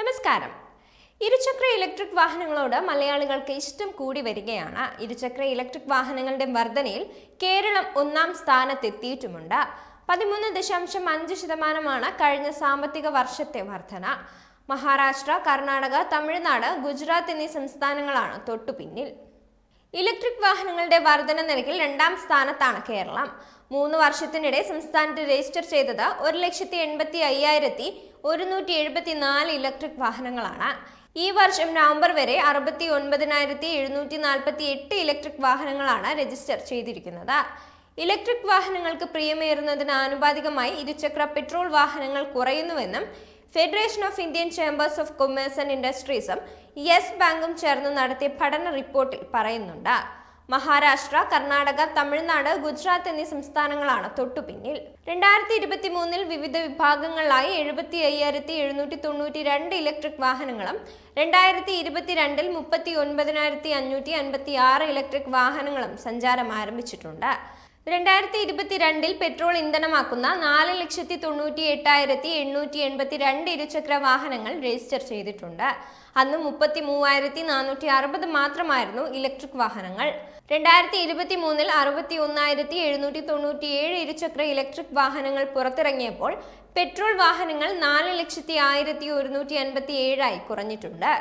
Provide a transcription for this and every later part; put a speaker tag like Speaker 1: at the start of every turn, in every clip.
Speaker 1: നമസ്കാരം. ഇരുചക്ര ഇലക്ട്രിക് വാഹനങ്ങളോട് മലയാളികൾക്ക് ഇഷ്ടം കൂടി വരികയാണ്. ഇരുചക്ര ഇലക്ട്രിക് വാഹനങ്ങളുടെ വർധനയിൽ കേരളം ഒന്നാം സ്ഥാനത്തെത്തിയിട്ടുമുണ്ട്. പതിമൂന്ന് ദശാംശം അഞ്ച് ശതമാനമാണ് കഴിഞ്ഞ സാമ്പത്തിക വർഷത്തെ വർധന. മഹാരാഷ്ട്ര കർണാടക തമിഴ്നാട് ഗുജറാത്ത് എന്നീ സംസ്ഥാനങ്ങളാണ് തൊട്ടുപിന്നിൽ. ഇലക്ട്രിക് വാഹനങ്ങളുടെ വർധന നിരക്കിൽ രണ്ടാം സ്ഥാനത്താണ് കേരളം. മൂന്ന് വർഷത്തിനിടെ സംസ്ഥാനത്ത് രജിസ്റ്റർ ചെയ്തത് ഒരു ലക്ഷത്തി എൺപത്തി അയ്യായിരത്തി ഒരുന്നൂറ്റി എഴുപത്തി നാല് ഇലക്ട്രിക് വാഹനങ്ങളാണ്. ഈ വർഷം നവംബർ വരെ അറുപത്തി ഒൻപതിനായിരത്തി എഴുന്നൂറ്റി നാൽപ്പത്തി എട്ട് ഇലക്ട്രിക് വാഹനങ്ങളാണ് രജിസ്റ്റർ ചെയ്തിരിക്കുന്നത്. ഇലക്ട്രിക് വാഹനങ്ങൾക്ക് പ്രിയമേറുന്നതിന് ആനുപാതികമായി ഇരുചക്ര പെട്രോൾ വാഹനങ്ങൾ കുറയുന്നുവെന്നും Federation of Indian Chambers of Commerce and ഇൻഡസ്ട്രീസും Yes ബാങ്കും ചേർന്ന് നടത്തിയ പഠന റിപ്പോർട്ടിൽ പറയുന്നുണ്ട്. മഹാരാഷ്ട്ര കർണാടക തമിഴ്നാട് ഗുജറാത്ത് എന്നീ സംസ്ഥാനങ്ങളാണ് തൊട്ടുപിന്നിൽ. രണ്ടായിരത്തി ഇരുപത്തി മൂന്നിൽ വിവിധ വിഭാഗങ്ങളിലായി എഴുപത്തി അയ്യായിരത്തി എഴുന്നൂറ്റി തൊണ്ണൂറ്റി രണ്ട് ഇലക്ട്രിക് വാഹനങ്ങളും രണ്ടായിരത്തി ഇരുപത്തിരണ്ടിൽ മുപ്പത്തി ഒൻപതിനായിരത്തി അഞ്ഞൂറ്റി അൻപത്തി ആറ് ഇലക്ട്രിക് വാഹനങ്ങളും സഞ്ചാരം ആരംഭിച്ചിട്ടുണ്ട്. രണ്ടായിരത്തി ഇരുപത്തിരണ്ടിൽ പെട്രോൾ ഇന്ധനമാക്കുന്ന നാല് ലക്ഷത്തി തൊണ്ണൂറ്റി എട്ടായിരത്തി എണ്ണൂറ്റി എൺപത്തി രണ്ട് ഇരുചക്ര വാഹനങ്ങൾ രജിസ്റ്റർ ചെയ്തിട്ടുണ്ട്. അന്ന് മുപ്പത്തി മൂവായിരത്തി നാനൂറ്റി അറുപത് മാത്രമായിരുന്നു ഇലക്ട്രിക് വാഹനങ്ങൾ. രണ്ടായിരത്തി ഇരുപത്തി മൂന്നിൽ അറുപത്തി ഒന്നായിരത്തി എഴുന്നൂറ്റി തൊണ്ണൂറ്റി ഏഴ് ഇരുചക്ര ഇലക്ട്രിക് വാഹനങ്ങൾ പുറത്തിറങ്ങിയപ്പോൾ പെട്രോൾ വാഹനങ്ങൾ നാല് ലക്ഷത്തി ആയിരത്തി ഒരുന്നൂറ്റി അൻപത്തി ഏഴായി കുറഞ്ഞിട്ടുണ്ട്.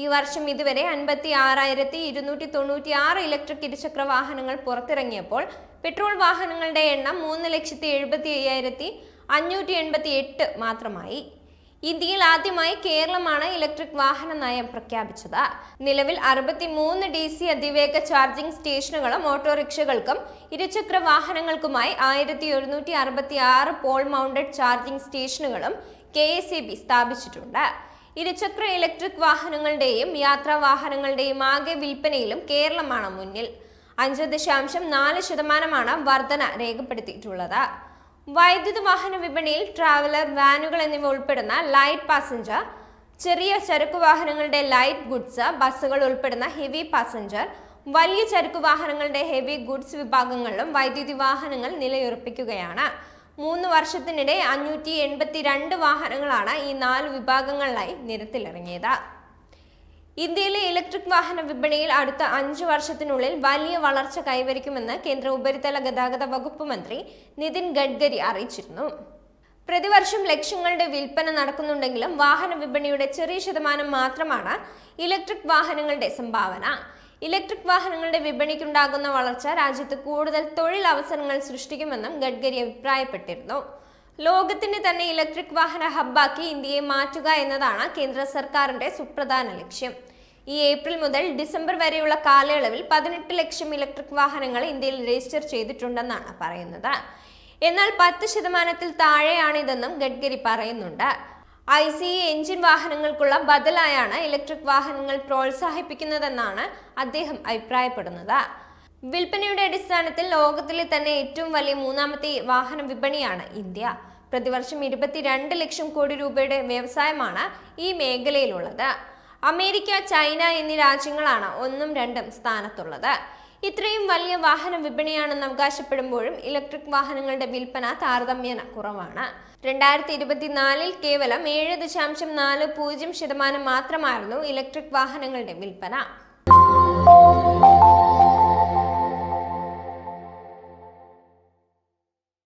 Speaker 1: ഈ വർഷം ഇതുവരെ അൻപത്തി ആറായിരത്തി ഇരുന്നൂറ്റി തൊണ്ണൂറ്റി ആറ് ഇലക്ട്രിക് ഇരുചക്ര വാഹനങ്ങൾ പുറത്തിറങ്ങിയപ്പോൾ പെട്രോൾ വാഹനങ്ങളുടെ എണ്ണം മൂന്ന് ലക്ഷത്തി എഴുപത്തി അയ്യായിരത്തി അഞ്ഞൂറ്റി എൺപത്തി എട്ട് മാത്രമായി. ഇന്ത്യയിൽ ആദ്യമായി കേരളമാണ് ഇലക്ട്രിക് വാഹന നയം പ്രഖ്യാപിച്ചത്. നിലവിൽ അറുപത്തി മൂന്ന് ഡി സി അതിവേഗ ചാർജിംഗ് സ്റ്റേഷനുകളും ഓട്ടോറിക്ഷകൾക്കും ഇരുചക്ര വാഹനങ്ങൾക്കുമായി ആയിരത്തി ഒരുന്നൂറ്റി അറുപത്തി ആറ് പോൾ മൗണ്ടഡ് ചാർജിംഗ് സ്റ്റേഷനുകളും കെ എസ് ബി സ്ഥാപിച്ചിട്ടുണ്ട്. ഇരുചക്ര ഇലക്ട്രിക് വാഹനങ്ങളുടെയും യാത്രാ വാഹനങ്ങളുടെയും ആകെ വിൽപ്പനയിലും കേരളമാണ് മുന്നിൽ. അഞ്ച് ദശാംശം നാല് ശതമാനമാണ് വർധന രേഖപ്പെടുത്തിയിട്ടുള്ളത്. വൈദ്യുത വാഹന വിപണിയിൽ ട്രാവലർ വാനുകൾ എന്നിവ ഉൾപ്പെടുന്ന ലൈറ്റ് പാസഞ്ചർ ചെറിയ ചരക്കു വാഹനങ്ങളുടെ ലൈറ്റ് ഗുഡ്സ് ബസ്സുകൾ ഉൾപ്പെടുന്ന ഹെവി പാസഞ്ചർ വലിയ ചരക്കു വാഹനങ്ങളുടെ ഹെവി ഗുഡ്സ് വിഭാഗങ്ങളിലും വൈദ്യുതി വാഹനങ്ങൾ നിലയുറപ്പിക്കുകയാണ്. മൂന്ന് വർഷത്തിനിടെ അഞ്ഞൂറ്റി എൺപത്തി രണ്ട് വാഹനങ്ങളാണ് ഈ നാല് വിഭാഗങ്ങളിലായി നിരത്തിലിറങ്ങിയത്. ഇന്ത്യയിലെ ഇലക്ട്രിക് വാഹന വിപണിയിൽ അടുത്ത അഞ്ചു വർഷത്തിനുള്ളിൽ വലിയ വളർച്ച കൈവരിക്കുമെന്ന് കേന്ദ്ര ഉപരിതല ഗതാഗത വകുപ്പ് മന്ത്രി നിതിൻ ഗഡ്കരി അറിയിച്ചിരുന്നു. പ്രതിവർഷം ലക്ഷങ്ങളുടെ വിൽപ്പന നടക്കുന്നുണ്ടെങ്കിലും വാഹന വിപണിയുടെ ചെറിയ ശതമാനം മാത്രമാണ് ഇലക്ട്രിക് വാഹനങ്ങളുടെ സംഭാവന. ഇലക്ട്രിക് വാഹനങ്ങളുടെ വിപണിക്കുണ്ടാകുന്ന വളർച്ച രാജ്യത്ത് കൂടുതൽ തൊഴിൽ അവസരങ്ങൾ സൃഷ്ടിക്കുമെന്നും ഗഡ്കരി അഭിപ്രായപ്പെട്ടിരുന്നു. ലോകത്തിന്റെ തന്നെ ഇലക്ട്രിക് വാഹന ഹബ്ബാക്കി ഇന്ത്യയെ മാറ്റുക എന്നതാണ് കേന്ദ്ര സർക്കാരിന്റെ സുപ്രധാന ലക്ഷ്യം. ഈ ഏപ്രിൽ മുതൽ ഡിസംബർ വരെയുള്ള കാലയളവിൽ പതിനെട്ട് ലക്ഷം ഇലക്ട്രിക് വാഹനങ്ങൾ ഇന്ത്യയിൽ രജിസ്റ്റർ ചെയ്തിട്ടുണ്ടെന്നാണ് പറയുന്നത്. എന്നാൽ പത്ത് ശതമാനത്തിൽ താഴെയാണിതെന്നും ഗഡ്കരി പറയുന്നുണ്ട്. ഐ സി എഞ്ചിൻ വാഹനങ്ങൾക്കുള്ള ബദലായാണ് ഇലക്ട്രിക് വാഹനങ്ങൾ പ്രോത്സാഹിപ്പിക്കുന്നതെന്നാണ് അദ്ദേഹം അഭിപ്രായപ്പെടുന്നത്. വിൽപ്പനയുടെ അടിസ്ഥാനത്തിൽ ലോകത്തിലെ തന്നെ ഏറ്റവും വലിയ മൂന്നാമത്തെ വാഹന വിപണിയാണ് ഇന്ത്യ. പ്രതിവർഷം ഇരുപത്തിരണ്ട് ലക്ഷം കോടി രൂപയുടെ വ്യവസായമാണ് ഈ മേഖലയിലുള്ളത്. അമേരിക്ക ചൈന എന്നീ രാജ്യങ്ങളാണ് ഒന്നും രണ്ടും സ്ഥാനത്തുള്ളത്. ഇത്രയും വലിയ വാഹന വിപണിയാണെന്ന് അവകാശപ്പെടുമ്പോഴും ഇലക്ട്രിക് വാഹനങ്ങളുടെ വിൽപ്പന താരതമ്യേന കുറവാണ്. രണ്ടായിരത്തി ഇരുപത്തിനാലിൽ കേവലം ഏഴ് ദശാംശം നാല് പൂജ്യം ശതമാനം മാത്രമായിരുന്നു ഇലക്ട്രിക് വാഹനങ്ങളുടെ വിൽപ്പന.